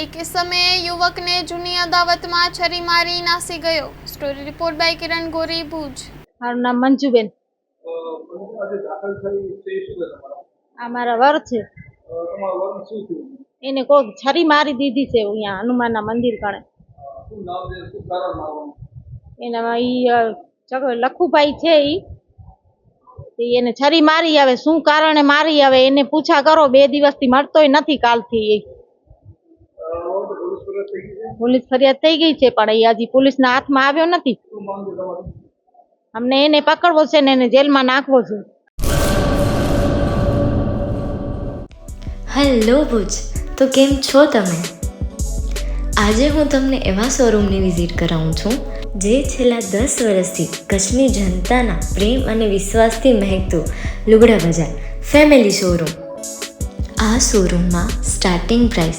એક સમયે યુવકને જૂની અદાવતમાં છરી મારી નાસી ગયો. સ્ટોરી રિપોર્ટ બાય કિરણ ગોરી ભુજ. મારું નામ મંજુબેન. અ, મને આજે દાખલ થઈ તે શું છે તમારા? આ મારા વર છે. એને કોક છરી મારી દીધી છે અહીંયા હનુમાનના મંદિર કણે. એનામાં ઈ લખુભાઈ છે ઈ. એને છરી મારી આવે. શું કારણે મારી આવે એને પૂછા કરો. બે દિવસથી મળતોય નથી કાલથી ઈ. પોલીસ ફરિયાદ થઈ ગઈ છે, પણ એ હજી પોલીસના હાથમાં આવ્યો નથી. અમને એને પકડવો છે ને એને જેલમાં નાખવો છે. હેલો ભુજ, તો કેમ છો તમે? આજે હું તમને એવા શોરૂમની વિઝિટ કરાવું છું, જે છેલ્લા દસ વર્ષથી કચ્છની જનતાના પ્રેમ અને વિશ્વાસથી મહેકતું લુગડા બજાર ફેમિલી શોરૂમ. આ શોરૂમમાં સ્ટાર્ટિંગ પ્રાઇસ